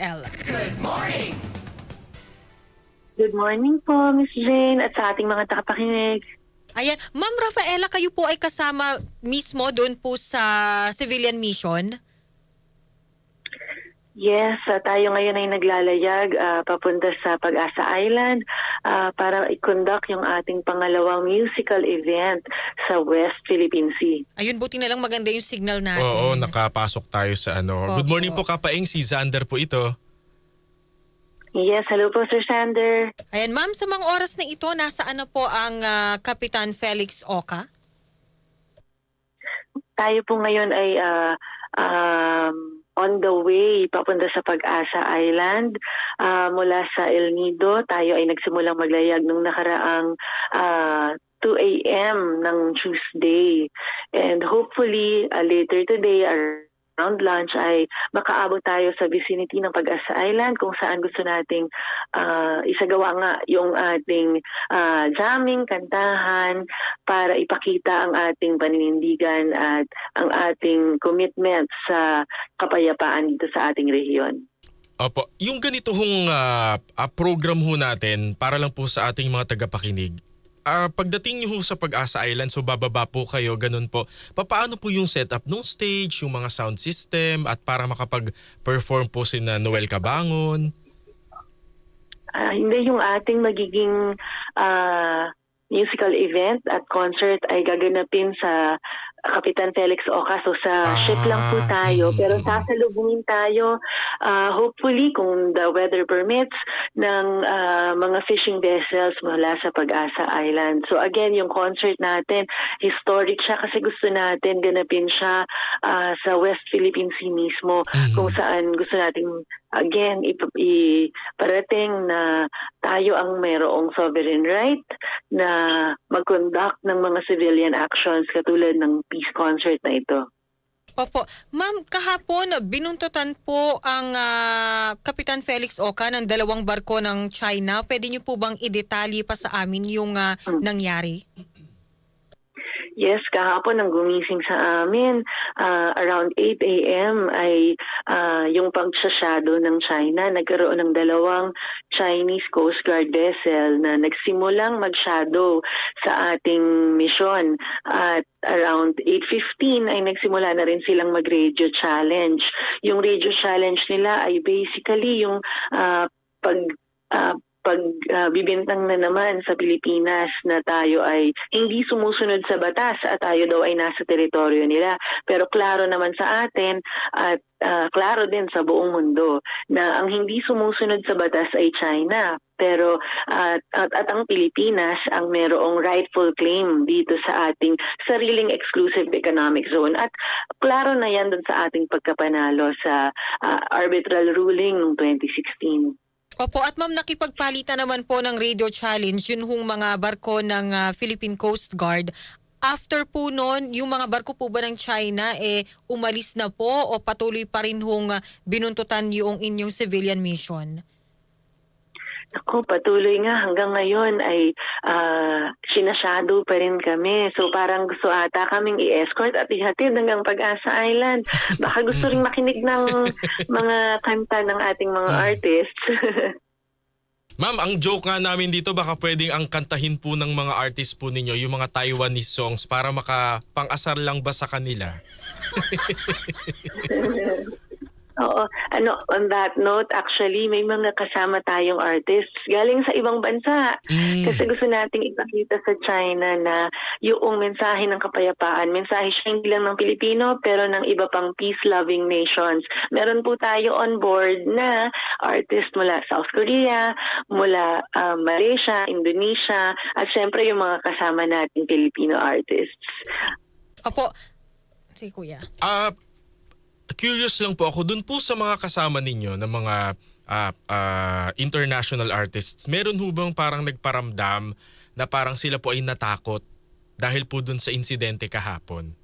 L. Good morning po, Miss Jane, at sa ating mga takapakinig. Ayan, Ma'am Rafaela, kayo po ay kasama mismo doon po sa civilian mission? Yes, ah, tayo ngayon ay naglalayag ah, papunta sa Pag-asa Island ah, para i-conduct yung ating pangalawang musical event sa West Philippine Sea. Ayun, buti na lang maganda yung signal natin. Oo, nakapasok tayo sa ano. Good Opo. morning po Kapaeng, si Xander po ito. Yes, hello po, Sir Sander. Ayan, ma'am, sa mga oras na ito, nasa ano po ang ah, Kapitan Felix Oka? Tayo po ngayon ay ah, um, on the way papunta sa Pag-asa Island Ah, mula sa El Nido. Tayo ay nagsimulang maglayag nung nakaraang ah, 2 a.m. ng Tuesday. And hopefully ah, later today around lunch ay makaabot tayo sa vicinity ng Pag-asa Island kung saan gusto nating ah, isagawa nga yung ating ah, jamming, kantahan, para ipakita ang ating paninindigan at ang ating commitment sa kapayapaan dito sa ating rehiyon. Opo, yung ganito hong ah, program ho natin para lang po sa ating mga tagapakinig. Ah, pagdating niyo sa Pag-asa Island, so bababa po kayo, ganun po. Papaano po yung setup ng stage, yung mga sound system, at para makapag-perform po si na Noel Cabangon? Ah, hindi yung ating magiging ah, musical event at concert ay gaganapin sa Kapitan Felix Oca. So sa Ah, ship lang po tayo. mm. Pero sasalubungin tayo, ah, hopefully kung the weather permits, ng ah, mga fishing vessels mula sa Pag-asa Island. So again, yung concert natin, historic siya kasi gusto natin ganapin siya ah, sa West Philippine Sea mismo Mhm. kung saan gusto nating again ip- iparating na tayo ang mayroong sovereign right na mag-conduct ng mga civilian actions katulad ng peace concert na ito. Opo. Ma'am, kahapon, binuntutan po ang ah, Kapitan Felix Oka ng dalawang barko ng China. Pwede niyo po bang idetalye pa sa amin yung Hmm. nangyari? Yes, kahapon nang gumising sa amin, ah, around 8 a.m. ay ah, yung pagsasyado ng China. Nagkaroon ng dalawang Chinese Coast Guard vessel na nagsimulang mag-shadow sa ating misyon. At around 8.15 ay nagsimula na rin silang mag-radio challenge. Yung radio challenge nila ay basically yung ah, pag ah, pag ah, bibintang na naman sa Pilipinas na tayo ay hindi sumusunod sa batas at tayo daw ay nasa teritoryo nila. Pero klaro naman sa atin at ah, klaro din sa buong mundo na ang hindi sumusunod sa batas ay China. Pero at, at, at ang Pilipinas ang merong rightful claim dito sa ating sariling exclusive economic zone. At klaro na yan dun sa ating pagkapanalo sa ah, arbitral ruling noong 2016. Opo, at ma'am, nakipagpalitan naman po ng radio challenge yun hong mga barko ng ah, Philippine Coast Guard. After po noon, yung mga barko po ba ng China eh umalis na po o patuloy pa rin hong ah, binuntutan yung inyong civilian mission? Ako, patuloy nga hanggang ngayon ay ah, sinashadow pa rin kami. So parang gusto ata kaming i-escort at ihatid hanggang Pag-asa Island. Baka gusto rin makinig ng mga kanta ng ating mga artists. Ma'am, ang joke nga namin dito, baka pwedeng ang kantahin po ng mga artist po ninyo, yung mga Taiwanese songs, para makapang-asar lang ba sa kanila? Oo. Ano, on that note, actually, may mga kasama tayong artists galing sa ibang bansa. Mm. Kasi gusto nating ipakita sa China na yung mensahe ng kapayapaan, mensahe siya hindi lang ng Pilipino pero ng iba pang peace-loving nations. Meron po tayo on board na artist mula South Korea, mula ah, Malaysia, Indonesia, at syempre yung mga kasama nating Filipino artists. Opo, si Kuya. Ah, curious lang po ako dun po sa mga kasama ninyo ng mga ah, ah, international artists. Meron ho bang parang nagparamdam na parang sila po ay natakot dahil po dun sa insidente kahapon?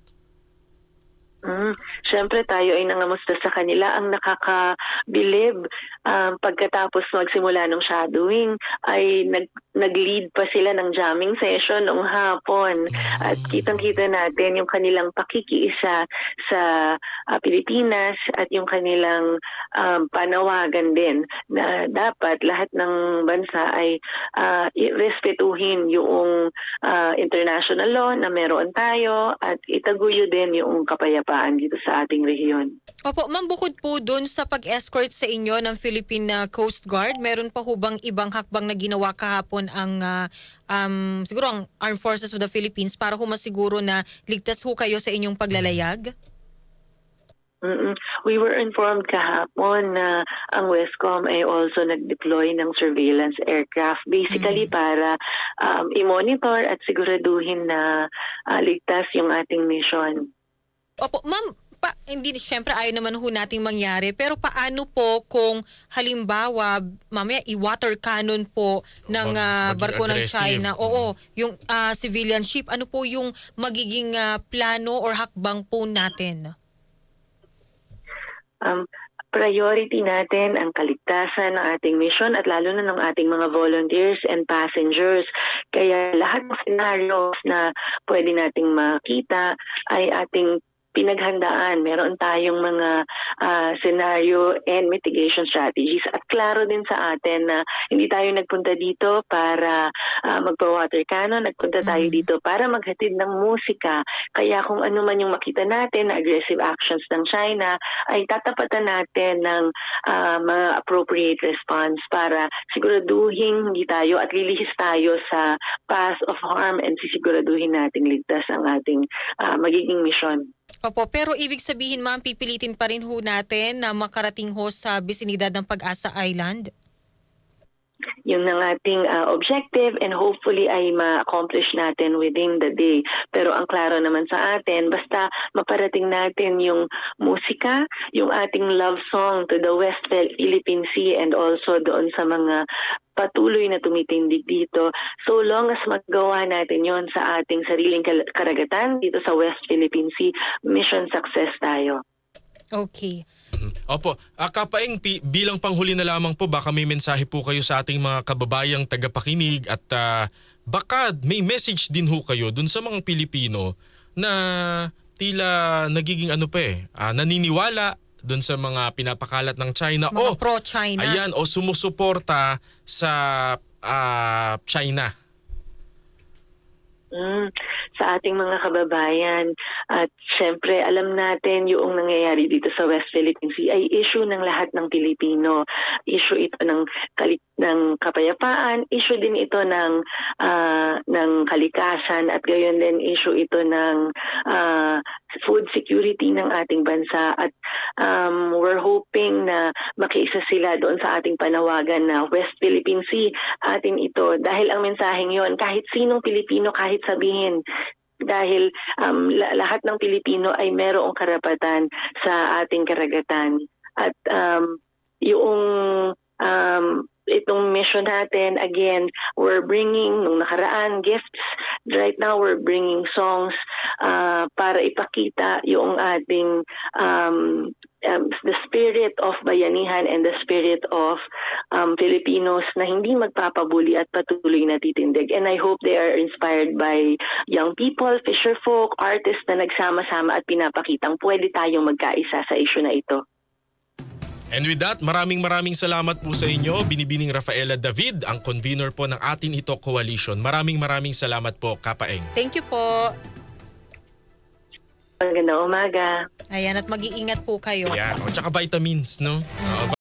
Mm, Siyempre tayo ay nangamusta sa kanila. Ang nakakabilib um, pagkatapos magsimula ng shadowing ay nag, nag-lead pa sila ng jamming session noong hapon. At kitang-kita natin yung kanilang pakikiisa sa ah, Pilipinas at yung kanilang um, panawagan din na dapat lahat ng bansa ay ah, i- respetuhin yung ah, international law na meron tayo at itaguyo din yung kapayapaan dito sa ating rehiyon. Opo, ma'am, bukod po dun sa pag-escort sa inyo ng Philippine uh, Coast Guard, meron pa ho bang ibang hakbang na ginawa kahapon ang uh, um, siguro ang Armed Forces of the Philippines para ho masiguro na ligtas ho kayo sa inyong paglalayag? Mm-mm. We were informed kahapon na ang Westcom ay also nag-deploy ng surveillance aircraft basically para um, i-monitor at siguraduhin na ah, ligtas yung ating mission. Opo, ma'am, pa, hindi syempre ayaw naman ho nating mangyari pero paano po kung halimbawa mamaya i-water cannon po ng Mag- maging barko ng aggressive. China. Oo, yung ah, civilian ship, ano po yung magiging ah, plano or hakbang po natin? Um, priority natin ang kaligtasan ng ating mission at lalo na ng ating mga volunteers and passengers. Kaya lahat ng scenarios na pwede nating makita ay ating pinaghandaan. Meron tayong mga ah, scenario and mitigation strategies at klaro din sa atin na hindi tayo nagpunta dito para ah, magpa-water cannon, nagpunta tayo Mhm. dito para maghatid ng musika. Kaya kung ano man yung makita natin na aggressive actions ng China, ay tatapatan natin ng ah, mga appropriate response para siguraduhin hindi tayo at lilihis tayo sa path of harm and sisiguraduhin nating ligtas ang ating ah, magiging mission. Opo, pero ibig sabihin ma'am, pipilitin pa rin ho natin na makarating ho sa bisinidad ng Pag-asa Island? Yun ang ating ah, objective and hopefully ay ma-accomplish natin within the day. Pero ang klaro naman sa atin, basta maparating natin yung musika, yung ating love song to the West Philippine Sea and also doon sa mga patuloy na tumitindig dito. So long as magawa natin yon sa ating sariling karagatan dito sa West Philippine Sea, mission success tayo. Okay. Mhm. Opo, ah, Kapaeng, pi- bilang panghuli na lamang po, baka may mensahe po kayo sa ating mga kababayang tagapakinig at ah, baka may message din ho kayo dun sa mga Pilipino na tila nagiging ano pa eh, ah, naniniwala dun sa mga pinapakalat ng China Mga o pro-China. ayan o sumusuporta sa ah, China. Mm, sa ating mga kababayan at syempre alam natin yung nangyayari dito sa West Philippine Sea ay issue ng lahat ng Pilipino. Issue ito ng kali- ng kapayapaan, issue din ito ng ah, ng kalikasan at gayon din issue ito ng ah, food security ng ating bansa at um, we're hoping na makiisa sila doon sa ating panawagan na West Philippine Sea. Atin ito dahil ang mensaheng yon kahit sinong Pilipino kahit sabihin dahil um, la- lahat ng Pilipino ay merong karapatan sa ating karagatan. At um, yung um, itong mission natin again we're bringing nung nakaraan gifts right now we're bringing songs uh, para ipakita yung ating um, um, the spirit of bayanihan and the spirit of um, Filipinos na hindi magpapabuli at patuloy na titindig. And I hope they are inspired by young people, fisher folk, artists na nagsama-sama at pinapakitang pwede tayong magkaisa sa issue na ito. And with that, maraming maraming salamat po sa inyo, Binibining Rafaela David, ang convener po ng atin ito coalition. Maraming maraming salamat po, Kapaeng. Thank you po. Magandang umaga. Ayan, at mag-iingat po kayo. Ayan, o tsaka vitamins, no? Oo,